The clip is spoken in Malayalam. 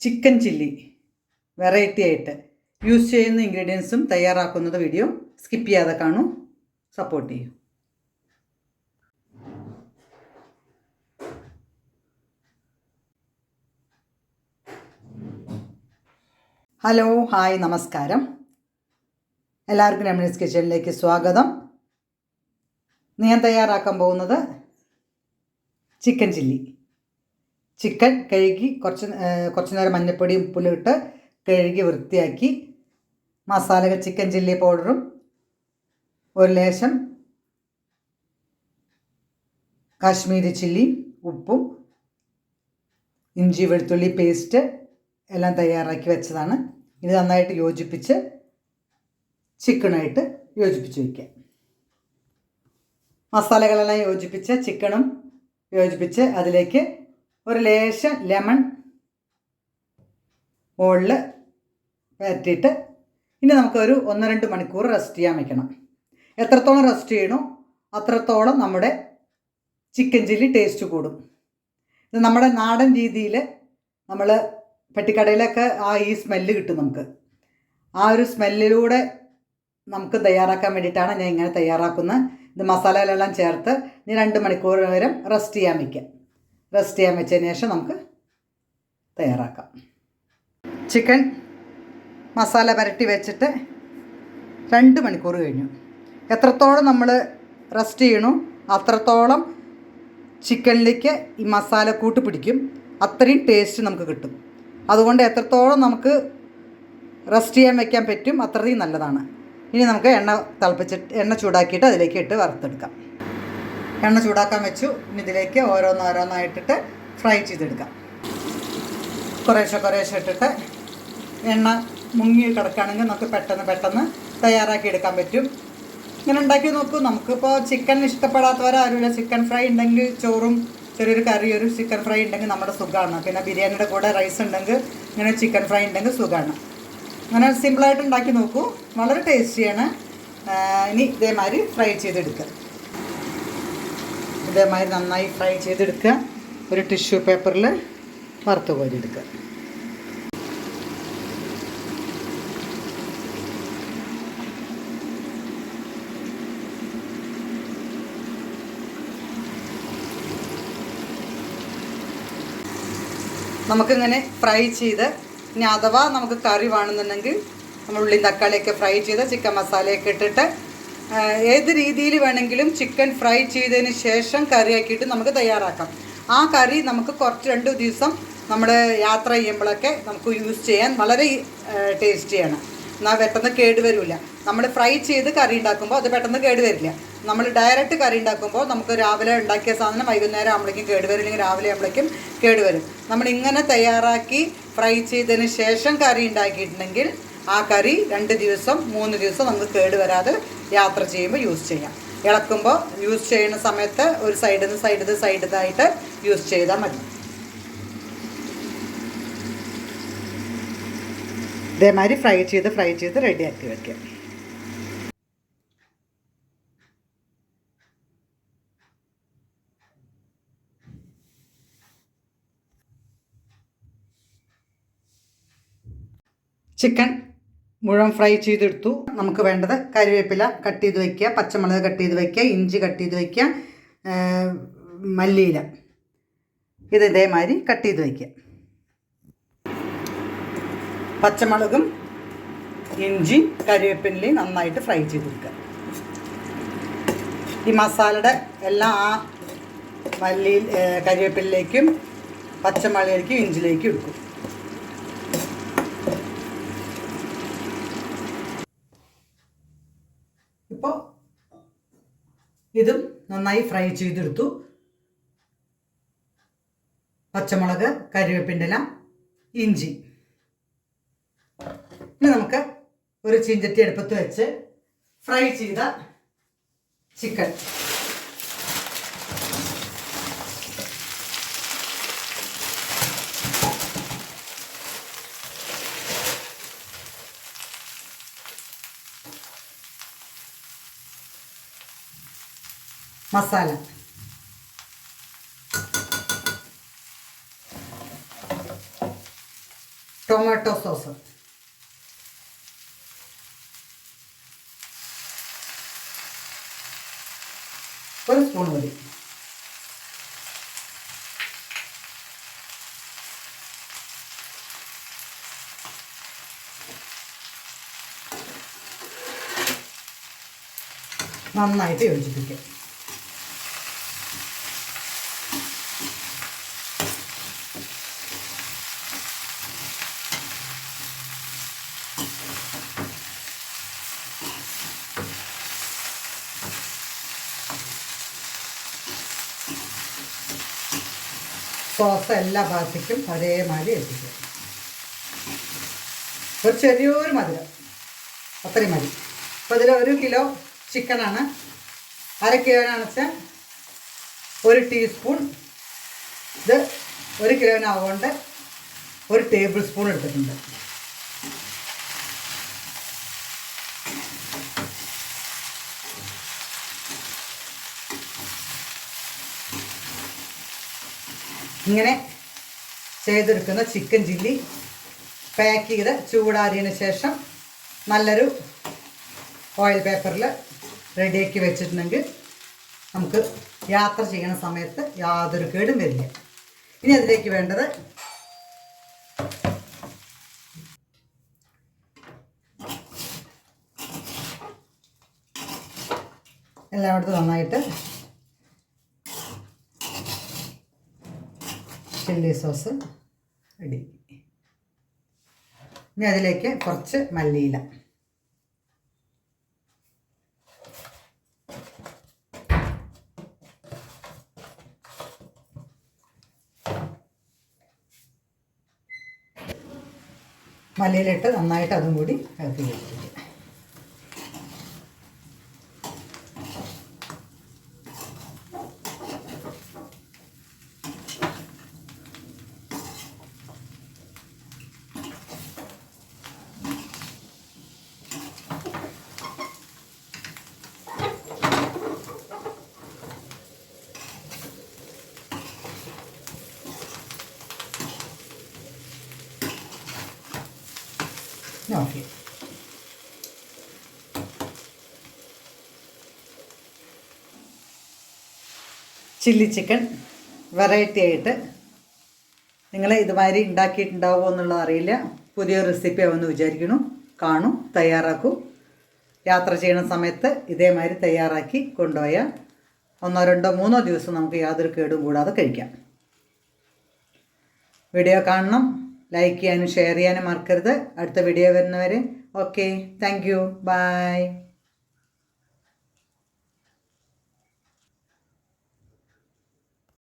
ചിക്കൻ ചില്ലി വെറൈറ്റി ആയിട്ട് യൂസ് ചെയ്യുന്ന ഇൻഗ്രീഡിയൻസും തയ്യാറാക്കുന്നത് വീഡിയോ സ്കിപ്പ് ചെയ്യാതെ കാണൂ. സപ്പോർട്ട് ചെയ്യൂ. ഹലോ ഹായ് നമസ്കാരം. എല്ലാവർക്കും രമണീസ് കിച്ചണിലേക്ക് സ്വാഗതം. ഞാൻ തയ്യാറാക്കാൻ പോകുന്നത് ചിക്കൻ ചില്ലി. ചിക്കൻ കഴുകി കുറച്ച് കുറച്ച് നേരം മഞ്ഞപ്പൊടിയും ഉപ്പിലിട്ട് കഴുകി വൃത്തിയാക്കി. മസാലകൾ ചിക്കൻ ചില്ലി പൗഡറും ഒരു ലേശം കാശ്മീരി ചില്ലി ഉപ്പും ഇഞ്ചി വെളുത്തുള്ളി പേസ്റ്റ് എല്ലാം തയ്യാറാക്കി വെച്ചതാണ്. ഇത് നന്നായിട്ട് യോജിപ്പിച്ച് ചിക്കനായിട്ട് യോജിപ്പിച്ച് വയ്ക്കുക മസാലകളെല്ലാം യോജിപ്പിച്ച് ചിക്കനും യോജിപ്പിച്ച് അതിലേക്ക് ഒരു ലേശം ലെമൺ മുകളിൽ വരട്ടിയിട്ട് ഇനി നമുക്കൊരു ഒന്ന് രണ്ട് മണിക്കൂർ റെസ്റ്റ് ചെയ്യാൻ വെക്കണം. എത്രത്തോളം റെസ്റ്റ് ചെയ്യണോ അത്രത്തോളം നമ്മുടെ ചിക്കൻ ചില്ലി ടേസ്റ്റ് കൂടും. ഇത് നമ്മുടെ നാടൻ രീതിയിൽ നമ്മൾ പെട്ടിക്കടയിലൊക്കെ ആ ഈ സ്മെല്ല് കിട്ടും നമുക്ക്. ആ ഒരു സ്മെല്ലിലൂടെ നമുക്ക് തയ്യാറാക്കാൻ വേണ്ടിയിട്ടാണ് ഞാൻ ഇങ്ങനെ തയ്യാറാക്കുന്നത്. ഇത് മസാലകളെല്ലാം ചേർത്ത് ഇനി രണ്ട് മണിക്കൂർ നേരം റെസ്റ്റ് ചെയ്യാൻ വയ്ക്കാം റെസ്റ്റ് ചെയ്യാൻ വെച്ചതിന് ശേഷം നമുക്ക് തയ്യാറാക്കാം. ചിക്കൻ മസാല പുരട്ടി വെച്ചിട്ട് രണ്ട് മണിക്കൂർ കഴിഞ്ഞു. എത്രത്തോളം നമ്മൾ റെസ്റ്റ് ചെയ്യണു അത്രത്തോളം ചിക്കനിലേക്ക് ഈ മസാല കൂട്ടി പിടിക്കും. അത്രയും ടേസ്റ്റ് നമുക്ക് കിട്ടും. അതുകൊണ്ട് എത്രത്തോളം നമുക്ക് റെസ്റ്റ് ചെയ്യാൻ വെക്കാൻ പറ്റും അത്രയും നല്ലതാണ്. ഇനി നമുക്ക് എണ്ണ തിളപ്പിച്ചിട്ട് എണ്ണ ചൂടാക്കിയിട്ട് അതിലേക്ക് ഇട്ട് വറുത്തെടുക്കാം. എണ്ണ ചൂടാക്കാൻ വെച്ചു. ഇനി ഇതിലേക്ക് ഓരോന്നോരോന്നായിട്ടിട്ട് ഫ്രൈ ചെയ്തെടുക്കാം. കുറേശ്ശെ കുറേശ്ശെ ഇട്ടിട്ട് എണ്ണ മുങ്ങി കിടക്കുകയാണെങ്കിൽ നമുക്ക് പെട്ടെന്ന് പെട്ടെന്ന് തയ്യാറാക്കി എടുക്കാൻ പറ്റും. ഇങ്ങനെ ഉണ്ടാക്കി നോക്കൂ. നമുക്കിപ്പോൾ ചിക്കൻ ഇഷ്ടപ്പെടാത്തവരാരുമില്ല ചിക്കൻ ഫ്രൈ ഉണ്ടെങ്കിൽ ചോറും ചെറിയൊരു കറി ഒരു ചിക്കൻ ഫ്രൈ ഉണ്ടെങ്കിൽ നമ്മുടെ സുഖമാണ്. പിന്നെ ബിരിയാണിയുടെ കൂടെ റൈസ് ഉണ്ടെങ്കിൽ ഇങ്ങനെ ചിക്കൻ ഫ്രൈ ഉണ്ടെങ്കിൽ സുഖമാണ്. അങ്ങനെ സിമ്പിളായിട്ട് ഉണ്ടാക്കി നോക്കൂ. വളരെ ടേസ്റ്റിയാണ് ഇനി ഇതേമാതിരി ഫ്രൈ ചെയ്തെടുക്കുക. ഇതേമാതിരി നന്നായി ഫ്രൈ ചെയ്തെടുക്കുക. ഒരു ടിഷ്യൂ പേപ്പറിൽ വറുത്ത് കോരിയെടുക്കുക. നമുക്കിങ്ങനെ ഫ്രൈ ചെയ്ത് ഇനി അഥവാ നമുക്ക് കറി വേണമെന്നുണ്ടെങ്കിൽ നമ്മൾ ഉള്ളി തക്കാളിയൊക്കെ ഫ്രൈ ചെയ്ത് ചിക്കൻ മസാലയൊക്കെ ഇട്ടിട്ട് ഏത് രീതിയിൽ വേണമെങ്കിലും ചിക്കൻ ഫ്രൈ ചെയ്തതിന് ശേഷം കറി ആക്കിയിട്ട് നമുക്ക് തയ്യാറാക്കാം. ആ കറി നമുക്ക് കുറച്ച് രണ്ട് ദിവസം നമ്മൾ യാത്ര ചെയ്യുമ്പോഴൊക്കെ നമുക്ക് യൂസ് ചെയ്യാൻ വളരെ ടേസ്റ്റിയാണ്. എന്നാൽ പെട്ടെന്ന് കേടുവരില്ല നമ്മൾ ഫ്രൈ ചെയ്ത് കറി ഉണ്ടാക്കുമ്പോൾ അത് പെട്ടെന്ന് കേടുവരില്ല നമ്മൾ ഡയറക്റ്റ് കറി ഉണ്ടാക്കുമ്പോൾ നമുക്ക് രാവിലെ ഉണ്ടാക്കിയ സാധനം വൈകുന്നേരം ആകുമ്പോഴേക്കും കേടുവരും അല്ലെങ്കിൽ രാവിലെ ആകുമ്പോഴേക്കും കേടുവരും നമ്മൾ ഇങ്ങനെ തയ്യാറാക്കി ഫ്രൈ ചെയ്തതിന് ശേഷം കറി ഉണ്ടാക്കിയിട്ടുണ്ടെങ്കിൽ ആ കറി രണ്ട് ദിവസം മൂന്ന് ദിവസം നമുക്ക് കേട് വരാതെ യാത്ര ചെയ്യുമ്പോൾ യൂസ് ചെയ്യാം. ഇളക്കുമ്പോൾ യൂസ് ചെയ്യുന്ന സമയത്ത് ഒരു സൈഡിൽ നിന്ന് സൈഡിൽ നിന്ന് സൈഡിൽ നിന്നായിട്ട് യൂസ് ചെയ്താൽ മതി. ഇതേമാതിരി ഫ്രൈ ചെയ്ത് ഫ്രൈ ചെയ്ത് റെഡി ആക്കി വെക്കാം. ചിക്കൻ മുഴുവൻ ഫ്രൈ ചെയ്തെടുത്തു. നമുക്ക് വേണ്ടത് കറിവേപ്പില കട്ട് ചെയ്ത് വയ്ക്കുക പച്ചമുളക് കട്ട് ചെയ്ത് വയ്ക്കുക ഇഞ്ചി കട്ട് ചെയ്ത് വയ്ക്കുക മല്ലിയില. ഇത് ഇതേമാതിരി കട്ട് ചെയ്ത് വയ്ക്കുക പച്ചമുളകും ഇഞ്ചി കരിവേപ്പിലയും നന്നായിട്ട് ഫ്രൈ ചെയ്തെടുക്കുക ഈ മസാലയുടെ എല്ലാം ആ മല്ലി കരിവേപ്പിലേക്കും പച്ചമുളകിലേക്കും ഇഞ്ചിലേക്കും എടുക്കും. ഇപ്പോൾ ഇതും നന്നായി ഫ്രൈ ചെയ്തെടുത്തു. പച്ചമുളക് കരിവേപ്പിന്റെ ഇല ഇഞ്ചി. ഇനി നമുക്ക് ഒരു ചീഞ്ചട്ടി അടുപ്പത്ത് വെച്ച് ഫ്രൈ ചെയ്ത ചിക്കൻ. മസാല. Tomato sauce. ഒരു സ്പൂൺ മതി. നന്നായിട്ട് യോജിപ്പിക്കുക സോസ് എല്ലാ ഭാഗത്തേക്കും ഒരേമാതിരി എത്തിക്കുക ഒരു ചെറിയൊരു മധുരം. അത്രയും മതി. അപ്പോൾ ഇതിൽ ഒരു കിലോ ചിക്കനാണ്. അര കിലോനാണെന്ന് വെച്ചാൽ ഒരു ടീസ്പൂൺ. ഇത് ഒരു കിലോനാവുകൊണ്ട് ഒരു ടേബിൾ സ്പൂൺ എടുത്തിട്ടുണ്ട്. ഇങ്ങനെ ചെയ്തെടുക്കുന്ന ചിക്കൻ ചില്ലി പാക്ക് ചെയ്ത് ചൂടാറിയതിന് ശേഷം നല്ലൊരു ഓയിൽ പേപ്പറിൽ റെഡിയാക്കി വെച്ചിട്ടുണ്ടെങ്കിൽ നമുക്ക് യാത്ര ചെയ്യുന്ന സമയത്ത് യാതൊരു കേടും വരില്ല. ഇനി അതിലേക്ക് വേണ്ടത് എല്ലാം എല്ലായിടത്തും നന്നായിട്ട് ചില്ലി സോസ് റെഡി ഇനി അതിലേക്ക് കുറച്ച് മല്ലിയില. മല്ലിയിലിട്ട് നന്നായിട്ട് അതും കൂടി ഇളക്കി വെച്ചിരിക്കുക. ഓക്കെ ചില്ലി ചിക്കൻ വെറൈറ്റി ആയിട്ട് നിങ്ങൾ ഇതുമാതിരി ഉണ്ടാക്കിയിട്ടുണ്ടാവുമോ എന്നുള്ളത് അറിയില്ല. പുതിയ റെസിപ്പി ആവുമെന്ന് വിചാരിക്കുന്നു. കാണും തയ്യാറാക്കും. യാത്ര ചെയ്യുന്ന സമയത്ത് ഇതേമാതിരി തയ്യാറാക്കി കൊണ്ടുപോയാൽ ഒന്നോ രണ്ടോ മൂന്നോ ദിവസം നമുക്ക് യാതൊരു കേടും കൂടാതെ കഴിക്കാം. വീഡിയോ കാണണം. ലൈക്ക് ചെയ്യാനും ഷെയർ ചെയ്യാനും മറക്കരുത്. അടുത്ത വീഡിയോ വരുന്നവരെ. Okay thank you by